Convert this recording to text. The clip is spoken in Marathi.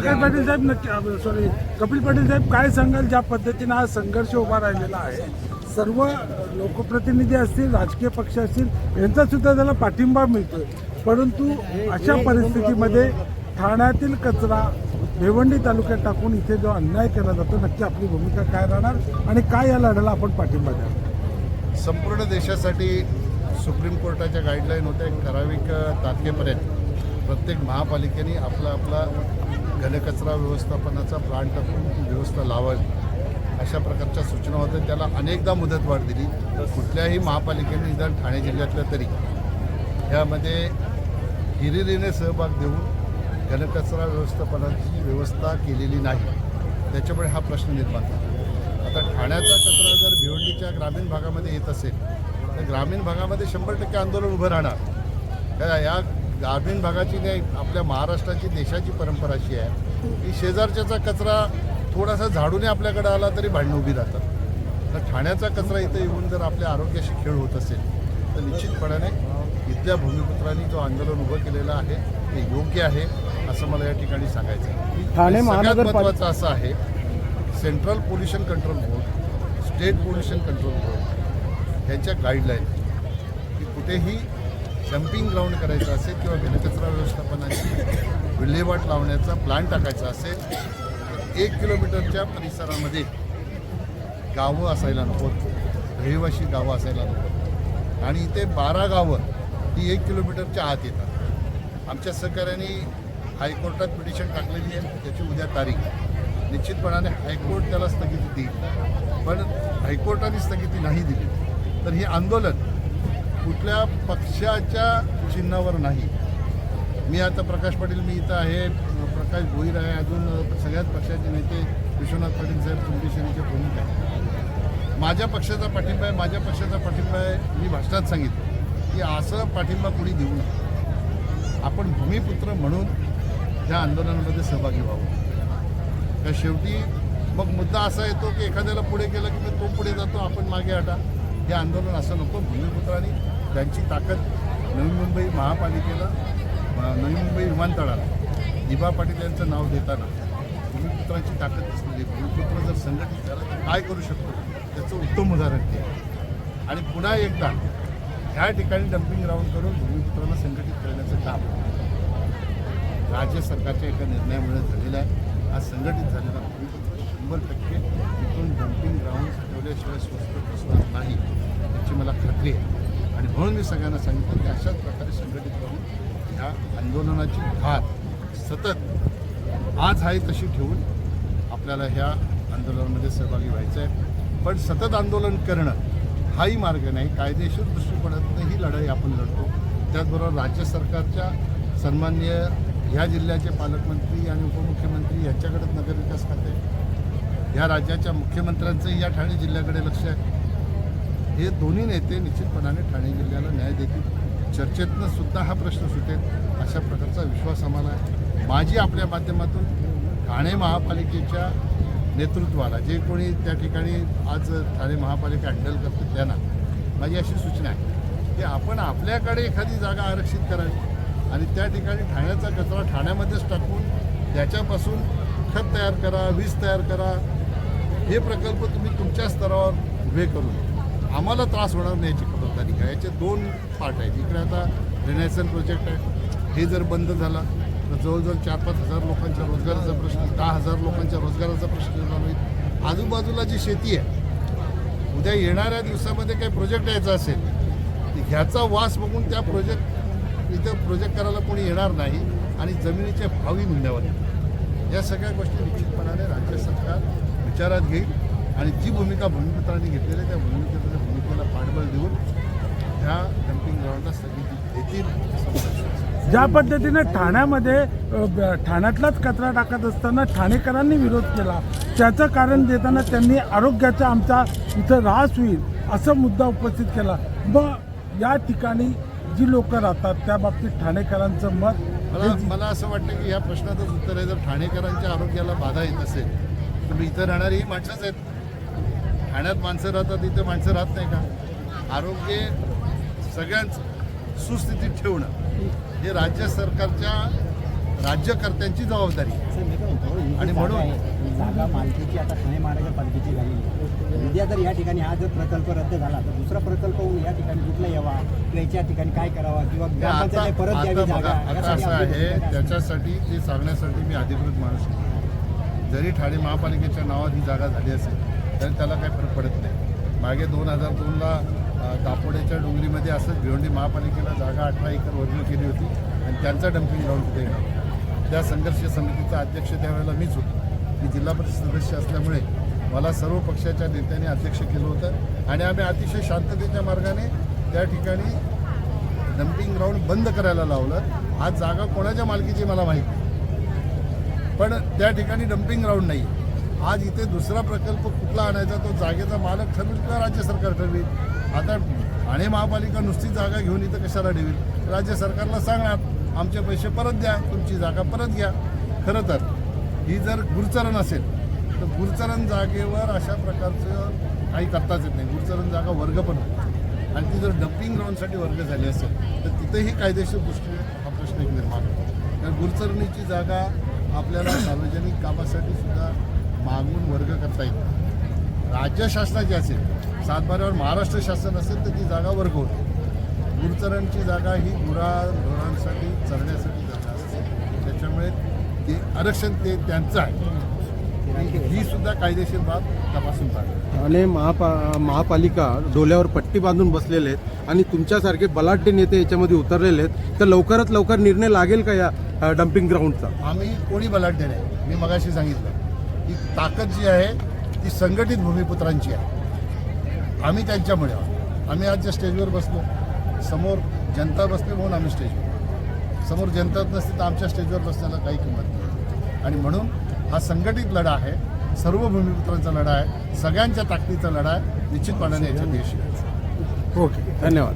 प्रकाश पाटील साहेब नक्की सॉरी कपिल पाटील साहेब काय सांगाल ज्या पद्धतीनं हा संघर्ष उभा राहिलेला आहे? सर्व लोकप्रतिनिधी असतील राजकीय पक्ष असतील यांचा सुद्धा त्याला पाठिंबा मिळतोय. परंतु अशा परिस्थितीमध्ये ठाण्यातील कचरा भिवंडी तालुक्यात टाकून इथे जो अन्याय केला जातो नक्की आपली भूमिका काय राहणार आणि काय या लढ्याला आपण पाठिंबा द्या संपूर्ण देशासाठी सुप्रीम कोर्टाच्या गाईडलाईन होत्या एक ठराविक तारखेपर्यंत. प्रत्येक महापालिकेने आपला आपला घनकचरा व्यवस्थापनाचा प्लांट टाकून ती व्यवस्था लावावी. अशा प्रकारच्या सूचना होत्या. त्याला अनेकदा मुदतवाढ दिली. कुठल्याही महापालिकेने निदान ठाणे जिल्ह्यातल्या तरी. यामध्ये हिरिरीने सहभाग देऊन घनकचरा व्यवस्थापनाची व्यवस्था केलेली नाही. त्याच्यामुळे हा प्रश्न निर्माण झाला. आता ठाण्याचा कचरा जर भिवंडीच्या ग्रामीण भागामध्ये येत असेल तर ग्रामीण भागामध्ये शंभर टक्के आंदोलन उभं राहणार. या ग्रामीण भागाची नाही आपल्या महाराष्ट्राची देशाची परंपरा अशी आहे. की शेजारच्याचा कचरा थोडासा झाडूने आपल्याकडे आला तरी भांडणं उभी राहतात. तर ठाण्याचा कचरा इथं येऊन जर आपल्या आरोग्याशी खेळ होत असेल तर निश्चितपणाने इथल्या भूमिपुत्रांनी जो आंदोलन उभं केलेलं आहे ते योग्य आहे असं मला या ठिकाणी सांगायचं आहे. ठाणे सगळ्यात महत्त्वाचं असं आहे central pollution control board state pollution control board यांच्या गाईडलाईन की कुठेही डम्पिंग ग्राउंड करायचं असेल किंवा घनकचरा व्यवस्थापनाची विल्हेवाट लावण्याचा प्लॅन टाकायचा असेल तर एक किलोमीटरच्या परिसरामध्ये गावं असायला नकोत रहिवाशी गावं असायला नकोत आणि इथे बारा गावं ही एक किलोमीटरच्या आत येतात. आमच्या सहकाऱ्यांनी हायकोर्टात पिटिशन टाकलेली आहे त्याची उद्या तारीख. निश्चितपणाने हायकोर्ट त्याला स्थगिती देईल. पण हायकोर्टाने स्थगिती नाही दिली. तर हे आंदोलन कुठल्या पक्षाच्या चिन्हावर नाही. मी आता प्रकाश पाटील मी इथं आहे. प्रकाश भोईर आहे. अजून सगळ्याच पक्षाचे नेते विश्वनाथ पाटील साहेब तुमच्या सेनेचे प्रमुख आहेत. माझ्या पक्षाचा पाठिंबा आहे माझ्या पक्षाचा पाठिंबा आहे. मी भाषणात सांगितलं की असं पाठिंबा कुणी देऊ नका आपण भूमिपुत्र म्हणून ह्या आंदोलनामध्ये सहभागी व्हावं. तर शेवटी मग मुद्दा असा येतो की एखाद्याला पुढे केलं की तो पुढे जातो आपण मागे हटा. हे आंदोलन असं नको. भूमिपुत्रांनी त्यांची ताकद नवी मुंबई महापालिकेला नवी मुंबई विमानतळाला दिबा पाटील यांचं नाव देताना भूमिपुत्रांची ताकद दिसलेली भूमिपुत्र जर संघटित झाला तर काय करू शकतो? त्याचं उत्तम उदाहरण ते आणि पुन्हा एकदा ह्या ठिकाणी डम्पिंग ग्राउंड करून भूमिपुत्रांना संघटित करण्याचं काम. राज्य सरकारच्या एका निर्णयामुळे झालेलं आहे. आज संघटित झालेला भूमिपुत्र शंभर टक्के इथून डम्पिंग ग्राउंड ठेवल्याशिवाय स्वस्त बसणार नाही याची मला खात्री आहे. आणि म्हणून मी सगळ्यांना सांगितलं की अशाच प्रकारे संघटित करून ह्या आंदोलनाची धार सतत आज आहे तशी ठेवून आपल्याला ह्या आंदोलनामध्ये सहभागी व्हायचं आहे पण सतत आंदोलन करणं हाही मार्ग नाही. कायदेशीर दृष्टिकोनातून ही लढाई आपण लढतो. त्याचबरोबर राज्य सरकारच्या सन्मान्य ह्या जिल्ह्याचे पालकमंत्री आणि उपमुख्यमंत्री यांच्याकडे नगरविकास खाते ह्या राज्याच्या मुख्यमंत्र्यांचंही या ठाणे जिल्ह्याकडे लक्ष आहे. हे दोन्ही नेते निश्चितपणाने ठाणे जिल्ह्याला न्याय देतील. चर्चेतनं सुद्धा हा प्रश्न सुटेल अशा प्रकारचा विश्वास आम्हाला आहे माझी आपल्या माध्यमातून ठाणे महापालिकेच्या नेतृत्वाला जे कोणी त्या ठिकाणी आज ठाणे महापालिका हँडल करते त्यांना माझी अशी सूचना आहे की आपण आपल्याकडे एखादी जागा आरक्षित करावी आणि त्या ठिकाणी ठाण्याचा कचरा ठाण्यामध्येच टाकून त्याच्यापासून खत तयार करा वीज तयार करा. हे प्रकल्प तुम्ही तुमच्या स्तरावर उभे करून आम्हाला त्रास होणार नाही याची खबरदारी घ्या. याचे दोन पार्ट आहेत. इकडे आता रिनायसन प्रोजेक्ट आहे. हे जर बंद झाला तर जवळजवळ चार पाच हजार लोकांच्या रोजगाराचा प्रश्न दहा हजार लोकांच्या रोजगाराचा प्रश्न निर्माण होईल आजूबाजूला जी शेती आहे उद्या येणाऱ्या दिवसामध्ये काही प्रोजेक्ट यायचा असेल तर ह्याचा वास बघून त्या प्रोजेक्ट इथं प्रोजेक्ट करायला कोणी येणार नाही आणि जमिनीचे भावही मंद्यावर या सगळ्या गोष्टी निश्चितपणाने राज्य सरकार विचारात घेईल. आणि जी भूमिका भूमिपुत्रांनी घेतलेली आहे त्या भूमिकेच्या भूमिकेला पाठबळ देऊन ह्या डम्पिंग ग्राउंडला स्थगिती देतील. ज्या पद्धतीने ठाण्यामध्ये ठाण्यातलाच कचरा टाकत असताना ठाणेकरांनी विरोध केला. त्याचं कारण देताना त्यांनी आरोग्याचा आमचा इथं ऱ्हास होईल असा मुद्दा उपस्थित केला. मग या ठिकाणी जी लोक राहतात त्या बाबतीत ठाणेकरांचं मत मला मला असं वाटतं की या प्रश्नाचंच उत्तर आहे. जर ठाणेकरांच्या आरोग्याला बाधा येत असेल तर इथं राहणारी ही माणसंच आहेत. ठाण्यात माणसं राहतात इथं माणसं राहत नाही का आरोग्य सगळ्यांचं सुस्थितीत ठेवणं हे राज्य सरकारच्या राज्यकर्त्यांची जबाबदारी आणि म्हणून- जागा मालकीची आता ठाणे महानगरपालिकेची आहे उद्या जर या ठिकाणी हा जर प्रकल्प रद्द झाला तर दुसरा प्रकल्प होऊन या ठिकाणी कुठला यावा किंवा याच्या ठिकाणी काय करावा किंवा परत द्यावी जागा आता असं आहे? त्याच्यासाठी ते सांगण्यासाठी मी अधिकृत माणूस. जरी ठाणे महापालिकेच्या नावात ही जागा झाली असेल तर त्याला काही फरक पडत नाही. मागे दोन हजार दोनला दापोड्याच्या डोंगरीमध्ये असंच भिवंडी महापालिकेला जागा अठरा एकर वर्ग केली होती आणि त्यांचा डम्पिंग ग्राउंड तिथे येणार त्या संघर्ष समितीचा अध्यक्ष त्यावेळेला मीच होतो. मी जिल्हा परिषद सदस्य असल्यामुळे मला सर्व पक्षाच्या नेत्यांनी अध्यक्ष केलं होतं आणि आम्ही अतिशय शांततेच्या मार्गाने त्या ठिकाणी डम्पिंग ग्राउंड बंद करायला लावलं. आज जागा कोणाच्या मालकीची मला माहीत नाही. पण त्या ठिकाणी डम्पिंग ग्राउंड नाही. आज इथे दुसरा प्रकल्प कुठला आणायचा तो जागेचा मालक ठरवेल किंवा राज्य सरकार ठरवेल? आता ठाणे महापालिका नुसती जागा घेऊन इथं कशाला ठेवेल? राज्य सरकारला सांगणार आमचे पैसे परत द्या तुमची जागा परत घ्या. खरं तर ही जर गुरचरण असेल तर गुरचरण जागेवर अशा प्रकारचं काही करताच येत नाही. गुरचरण जागा वर्ग पण होते. आणि ती जर डम्पिंग ग्राउंडसाठी वर्ग झाली असेल तर तिथेही कायदेशीर दृष्टीने हा प्रश्न एक निर्माण होतो. कारण गुरचरणीची जागा आपल्याला सार्वजनिक कामासाठी सुद्धा मागून वर्ग करता येते राज्य शासनाची असेल सातबाऱ्यावर महाराष्ट्र शासन असेल तर ती जागा वर्ग होते. गुरचरणची जागा ही गुरा ढोरांसाठी चरण्यासाठी जागा असते. त्याच्यामुळे ते आरक्षण ते त्यांचं आहे. ही सुद्धा कायदेशीर बाब तपासून पाहिजे ठाणे महापा महापालिका डोल्यावर पट्टी बांधून बसलेले आहेत आणि तुमच्यासारखे बलाढ्य नेते याच्यामध्ये उतरलेले आहेत. तर लवकरात लवकर निर्णय लागेल का या डम्पिंग ग्राउंडचा आम्ही कोणी बलाढ्य नाही. मी मगाशी सांगितलं. की ताकद जी आहे ती संघटित भूमिपुत्रांची आहे. आम्ही त्यांच्यामुळे आहोत. आम्ही आज ज्या स्टेजवर बसलो समोर जनता बसली म्हणून आम्ही स्टेजवर समोर जनता नसते तर आमच्या स्टेजवर बसण्याला काही किंमत नाही. आणि म्हणून हा संघटित लढा आहे सर्व भूमिपुत्रांचा लढा आहे सगळ्यांच्या ताकदीचा लढा आहे निश्चितपणाने याच्यात यश. ओके धन्यवाद.